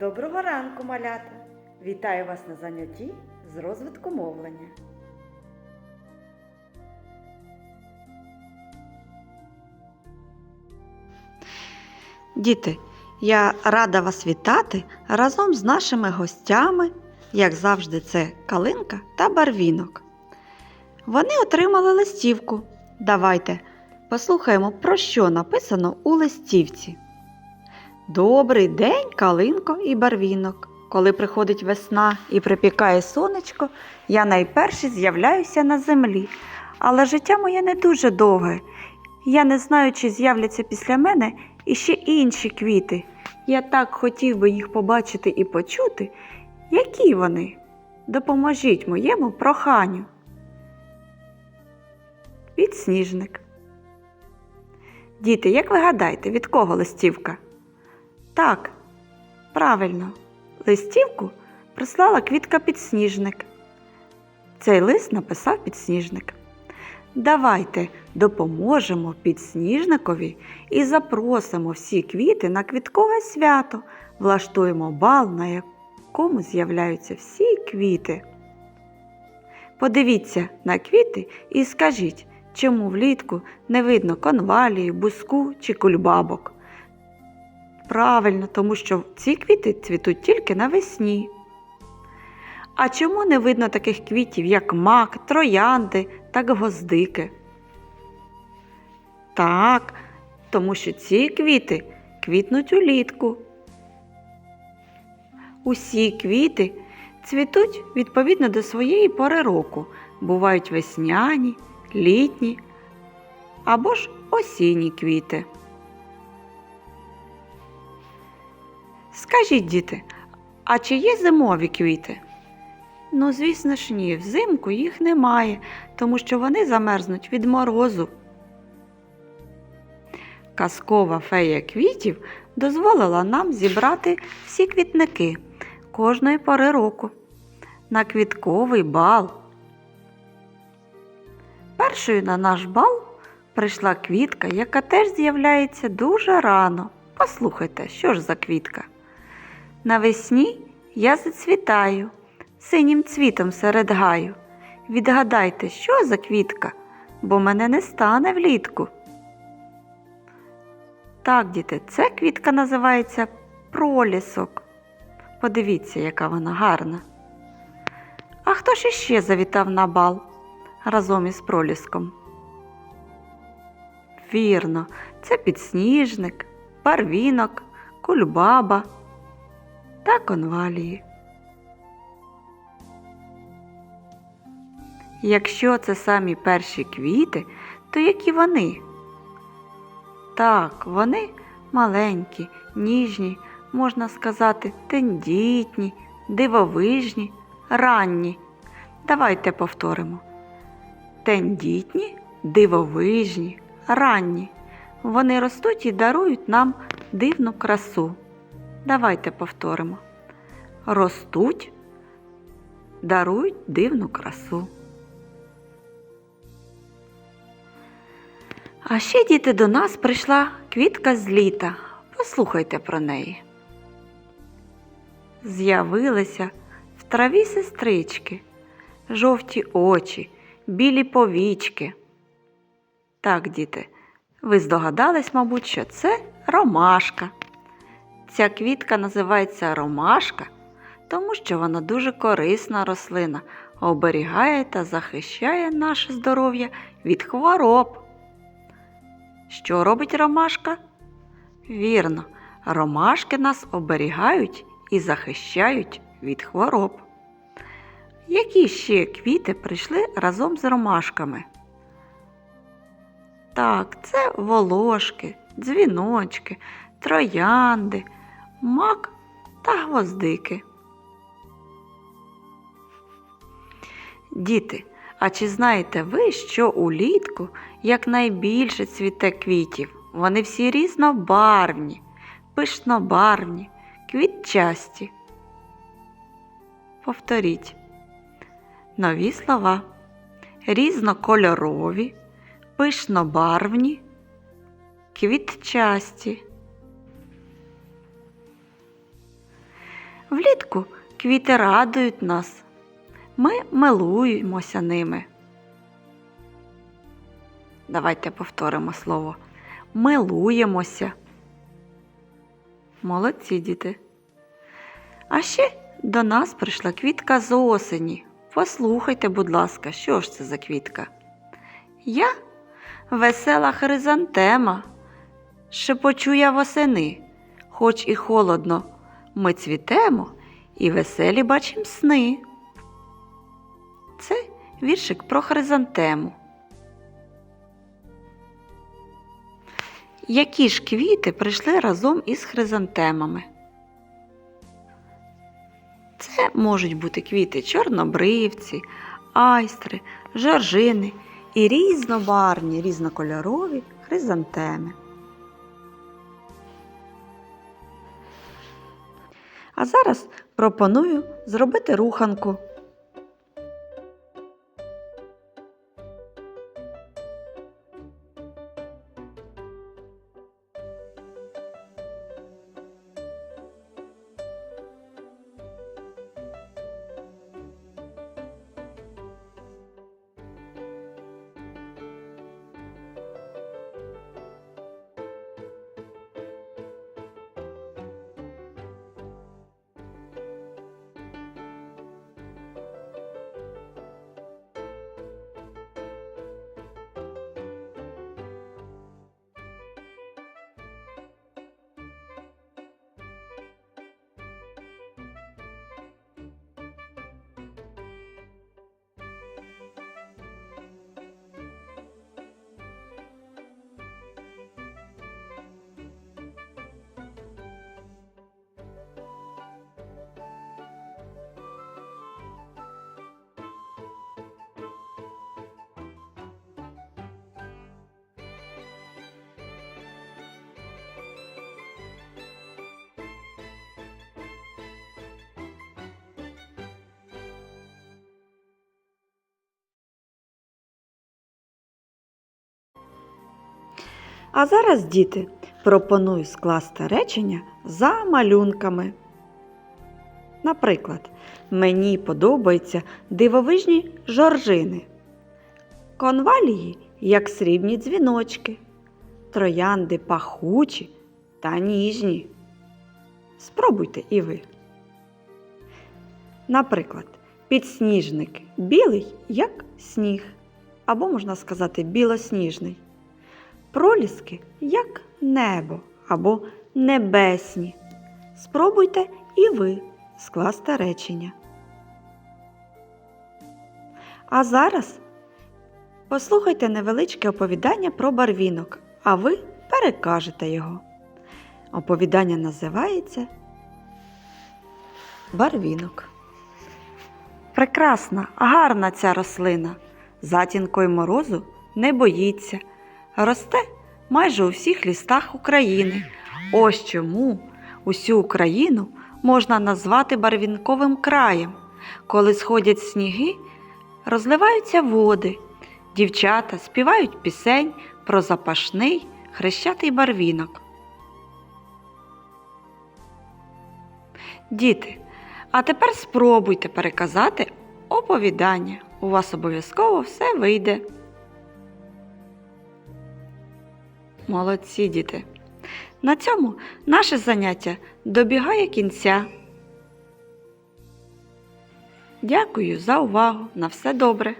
Доброго ранку, малята! Вітаю вас на занятті з розвитку мовлення. Діти, я рада вас вітати разом з нашими гостями, як завжди, це Калинка та Барвінок. Вони отримали листівку. Давайте послухаємо, про що написано у листівці. Добрий день, Калинко і Барвінок. Коли приходить весна і припікає сонечко, я найперше з'являюся на землі. Але життя моє не дуже довге. Я не знаю, чи з'являться після мене і ще інші квіти. Я так хотів би їх побачити і почути. Які вони? Допоможіть моєму проханню. Підсніжник. Діти, як ви гадаєте, від кого листівка? Так, правильно, листівку прислала квітка підсніжник. Цей лист написав підсніжник. Давайте допоможемо підсніжникові і запросимо всі квіти на квіткове свято, влаштуємо бал, на якому з'являються всі квіти. Подивіться на квіти і скажіть, чому влітку не видно конвалії, буску чи кульбабок. Правильно, тому що ці квіти цвітуть тільки навесні. А чому не видно таких квітів, як мак, троянди та гвоздики? Так, тому що ці квіти квітнуть улітку. Усі квіти цвітуть відповідно до своєї пори року. Бувають весняні, літні або ж осінні квіти. Скажіть, діти, а чи є зимові квіти? Ну, звісно ж, ні, взимку їх немає, тому що вони замерзнуть від морозу. Казкова фея квітів дозволила нам зібрати всі квітники кожної пори року на квітковий бал. Першою на наш бал прийшла квітка, яка теж з'являється дуже рано. Послухайте, що ж за квітка? Навесні я зацвітаю синім цвітом серед гаю. Відгадайте, що за квітка, бо мене не стане влітку. Так, діти, ця квітка називається пролісок. Подивіться, яка вона гарна. А хто ж іще завітав на бал разом із проліском? Вірно, це підсніжник, барвінок, кульбаба та конвалії. Якщо це самі перші квіти, то які вони? Так, вони маленькі, ніжні, можна сказати, тендітні, дивовижні, ранні. Давайте повторимо. Тендітні, дивовижні, ранні. Вони ростуть і дарують нам дивну красу. Давайте повторимо. Ростуть, дарують дивну красу. А ще діти до нас прийшла квітка з літа. Послухайте про неї. З'явилися в траві сестрички, жовті очі, білі повічки. Так, діти, ви здогадались, мабуть, що це ромашка. Ця квітка називається ромашка, тому що вона дуже корисна рослина, оберігає та захищає наше здоров'я від хвороб. Що робить ромашка? Вірно, ромашки нас оберігають і захищають від хвороб. Які ще квіти прийшли разом з ромашками? Так, це волошки, дзвіночки, троянди, мак та гвоздики. Діти, а чи знаєте ви, що улітку якнайбільше цвіте квітів? Вони всі різнобарвні, пишнобарвні, квітчасті. Повторіть. Нові слова. Різнокольорові, пишнобарвні, квітчасті. Влітку квіти радують нас. Ми милуємося ними. Давайте повторимо слово. Милуємося. Молодці діти. А ще до нас прийшла квітка з осені. Послухайте, будь ласка, що ж це за квітка? Я весела хризантема, шепочу я восени, хоч і холодно, ми цвітемо і веселі бачим сни. Це віршик про хризантему. Які ж квіти прийшли разом із хризантемами? Це можуть бути квіти чорнобривці, айстри, жоржини і різнобарні, різнокольорові хризантеми. А зараз пропоную зробити руханку. А зараз, діти, пропоную скласти речення за малюнками. Наприклад, мені подобаються дивовижні жоржини, конвалії, як срібні дзвіночки, троянди пахучі та ніжні. Спробуйте і ви. Наприклад, підсніжник білий, як сніг, або можна сказати білосніжний. Проліски як небо або небесні. Спробуйте і ви скласти речення. А зараз послухайте невеличке оповідання про барвінок, а ви перекажете його. Оповідання називається Барвінок. Прекрасна, гарна ця рослина. Затінкою морозу не боїться. Росте майже у всіх лістах України. Ось чому усю Україну можна назвати барвінковим краєм. Коли сходять сніги, розливаються води. Дівчата співають пісень про запашний хрещатий барвінок. Діти, а тепер спробуйте переказати оповідання. У вас обов'язково все вийде. Молодці діти. На цьому наше заняття добігає кінця. Дякую за увагу. На все добре.